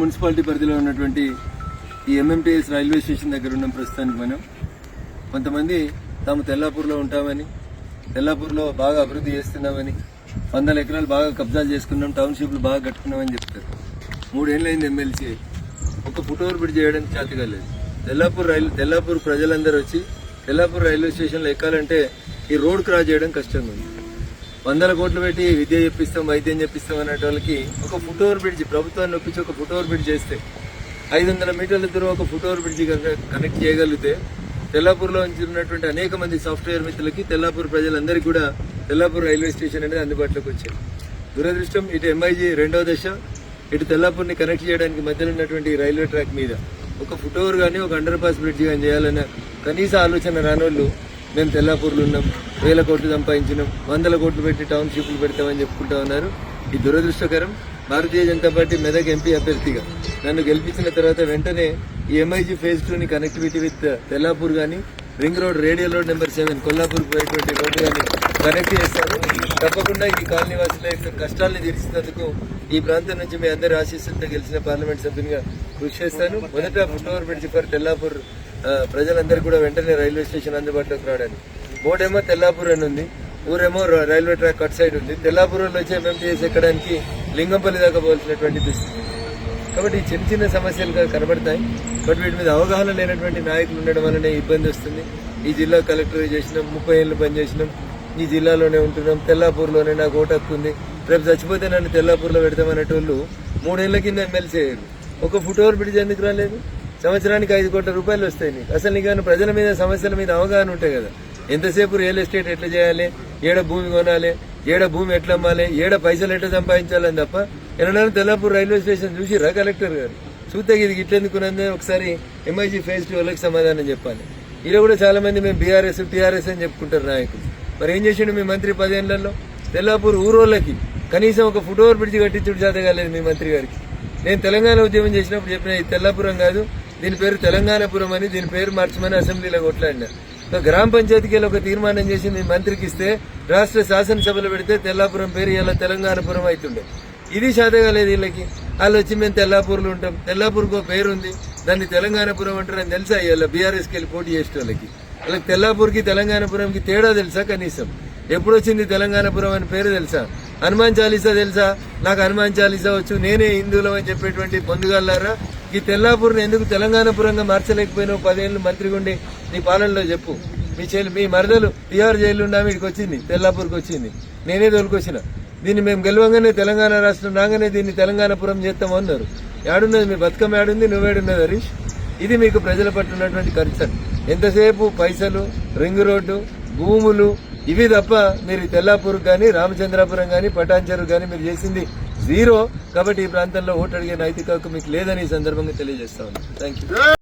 Municipality పరిధిలో ఉన్నటువంటి ఈ ఎంఎంటీఎస్ రైల్వే స్టేషన్ దగ్గర ఉన్నాం ప్రస్తుతానికి మనం. కొంతమంది తాము తెల్లాపూర్లో ఉంటామని తెల్లాపూర్లో బాగా అభివృద్ధి చేస్తున్నామని వందల ఎకరాలు బాగా కబ్జాలు చేసుకున్నాం టౌన్షిప్లు బాగా కట్టుకున్నామని చెప్తారు. మూడేళ్ళైంది ఎమ్మెల్సీ ఒక ఫుట్ఓవర్ బ్రిడ్జ్ చేయడానికి చేతగా లేదు తెల్లాపూర్ రైలు తెల్లాపూర్ ప్రజలందరూ వచ్చి తెల్లాపూర్ రైల్వే స్టేషన్లో ఎక్కాలంటే ఈ రోడ్ క్రాస్ చేయడం కష్టంగా ఉంది. వందల కోట్లు పెట్టి విద్య చెప్పిస్తాం వైద్యం చెప్పిస్తాం అనేటి వాళ్ళకి ఒక ఫుట్ ఓవర్ బ్రిడ్జ్ ప్రభుత్వాన్ని ఒప్పించి ఒక ఫుట్ ఓవర్ బ్రిడ్జ్ చేస్తే ఐదు వందల మీటర్ల దూరం ఒక ఫుట్ ఓవర్ బ్రిడ్జ్ కనెక్ట్ చేయగలిగితే తెల్లాపూర్లో నుంచి ఉన్నటువంటి అనేక మంది సాఫ్ట్వేర్ మిత్రులకి తెల్లాపూర్ ప్రజలందరికీ కూడా తెల్లాపూర్ రైల్వే స్టేషన్ అనేది అందుబాటులోకి వచ్చింది. దురదృష్టం ఇటు ఎంఐజీ రెండవ దశ ఇటు తెల్లాపూర్ని కనెక్ట్ చేయడానికి మధ్యలో ఉన్నటువంటి రైల్వే ట్రాక్ మీద. ఒక ఫుట్ ఓవర్ కానీ ఒక అండర్ పాస్ బ్రిడ్జ్ కానీ చేయాలన్న కనీస ఆలోచన రానోళ్ళు మేము తెల్లాపూర్లో ఉన్నాం వేల కోట్లు సంపాదించినాం వందల కోట్లు పెట్టి టౌన్షిప్లు పెడతామని చెప్పుకుంటా ఉన్నారు. ఈ దురదృష్టకరం భారతీయ జనతా పార్టీ మెదక్ ఎంపీ అభ్యర్థిగా నన్ను గెలిపించిన తర్వాత వెంటనే ఈ ఎంఐజీ ఫేజ్ టూని కనెక్టివిటీ విత్ తెల్లాపూర్ కానీ ring road radio road number seven Kollapur పోయేటువంటి రోడ్డు కానీ కనెక్ట్ చేస్తారు తప్పకుండా ఈ కాలనీ వాసుల యొక్క కష్టాలను తీర్చినందుకు ఈ ప్రాంతం నుంచి మీ అందరి ఆశీస్సులతో గెలిచిన పార్లమెంట్ సభ్యునిగా కృషి చేస్తాను. మొదట ఫుట్ ఓవర్ తెల్లాపూర్ ప్రజలందరూ కూడా వెంటనే రైల్వే స్టేషన్ అందుబాటులోకి రావడానికి. బోర్డేమో తెల్లాపూర్ అని ఉంది. ఊరేమో రైల్వే ట్రాక్ కట్ సైడ్ ఉంది. తెల్లాపూర్లో వచ్చి ఎంఎంటీఎస్ ఎక్కడానికి లింగంపల్లి దాకా పోవాల్సినటువంటి దుస్థితి కాబట్టి ఈ చిన్న చిన్న సమస్యలు కనబడతాయి. బట్ వీటి మీద అవగాహన లేనటువంటి నాయకులు ఉండడం వల్లనే ఇబ్బంది వస్తుంది. ఈ జిల్లా కలెక్టర్ చేసినాం ముప్పై ఏళ్ళు పనిచేసినాం. ఈ జిల్లాలోనే ఉంటున్నాం. తెల్లాపూర్లోనే నాకు ఓటు హక్కు ఉంది రేపు చచ్చిపోతే నన్ను తెల్లాపూర్లో పెడతామనేటోళ్ళు మూడేళ్ళ కింద ఎమ్మెల్సీ అయ్యారు. ఒక ఫుట్ ఓవర్ బ్రిడ్జ్ ఎందుకు రాలేదు? సంవత్సరానికి ఐదు కోట్ల రూపాయలు వస్తాయి నీకు. అసలు నీకు ప్రజల మీద సమస్యల మీద అవగాహన ఉంటాయి కదా. ఎంతసేపు రియల్ ఎస్టేట్ ఎట్లా చేయాలి? ఏడ భూమి కొనాలి? ఏడ భూమి ఎట్లా అమ్మాలి? ఏడ పైసలు ఎట్లా సంపాదించాలని తప్ప ఎన్నడైనా తెల్లాపూర్ రైల్వే స్టేషన్ చూసిరా కలెక్టర్ గారు? చూస్తే ఇది ఇట్లెందుకున్నది ఒకసారి ఎంఐజీ ఫేజ్ టూ వాళ్ళకి సమాధానం చెప్పాలి. ఇలా కూడా చాలా మంది మేము బీఆర్ఎస్ టీఆర్ఎస్ అని చెప్పుకుంటారు నాయకులు. మరి ఏం చేసిండు మీ మంత్రి పదేళ్ళలో? తెల్లాపూర్ ఊరోళ్ళకి కనీసం ఒక ఫుట్ ఓవర్ బ్రిడ్జ్ కట్టించుడు చేత కాలేదు మీ మంత్రి గారికి. నేను తెలంగాణ ఉద్యమం చేసినప్పుడు చెప్పిన ఇది తెల్లాపురం కాదు దీని పేరు తెలంగాణపురం అని దీని పేరు మార్చమని అసెంబ్లీలో కొట్లాడినారు ఒక గ్రామ పంచాయతీకి ఒక తీర్మానం చేసి మీ మంత్రికి ఇస్తే రాష్ట్ర శాసనసభలో పెడితే తెల్లాపురం పేరు ఇలా తెలంగాణపురం అవుతుండే ఇది శాతగాలేదు వీళ్ళకి. వాళ్ళు వచ్చి మేము తెల్లాపూర్లో ఉంటాం. తెల్లాపూర్కి ఒక పేరు ఉంది. దాన్ని తెలంగాణపురం అంటారని తెలుసా? ఇలా బీఆర్ఎస్కి వెళ్ళి పోటీ చేసే వాళ్ళకి. వాళ్ళకి తెల్లాపూర్కి తెలంగాణపురంకి తేడా తెలుసా కనీసం? ఎప్పుడు వచ్చింది తెలంగాణపురం అని పేరు తెలుసా? హనుమాన్ చాలీసా తెలుసా? నాకు హనుమాన్ చాలీసా వచ్చు. నేనే హిందువులం అని చెప్పేటువంటి పొందుగల్లారా ఈ తెల్లాపూర్ని ఎందుకు తెలంగాణపురంగా మార్చలేకపోయినావు? పదేళ్ళు మంత్రిగా ఉండి నీ పాలనలో చెప్పు. మీ చెల్లి మీ మరదలు టీఆర్ జైలు ఉన్నా వీడికి వచ్చింది తెల్లాపూర్కి వచ్చింది. నేనే తోలుకొచ్చిన. దీన్ని మేము గెలవంగానే తెలంగాణ రాష్ట్రం రాగానే దీన్ని తెలంగాణపురం చేస్తాము అన్నారు. ఏడున్నది మీ బతుకమ్మ ఏడుంది నువ్వేడున్నది హరీష్? ఇది మీకు ప్రజల పట్ల ఉన్నటువంటి కన్సర్న్ ఎంతసేపు పైసలు రింగ్ రోడ్డు భూములు ఇవి తప్ప మీరు తెల్లాపూర్ కానీ రామచంద్రాపురం కానీ పటాన్చెరు కానీ మీరు చేసింది జీరో కాబట్టి ఈ ప్రాంతంలో ఓటు అడిగే నైతిక హక్కు మీకు లేదని ఈ సందర్భంగా తెలియజేస్తా ఉన్నాను. Thank you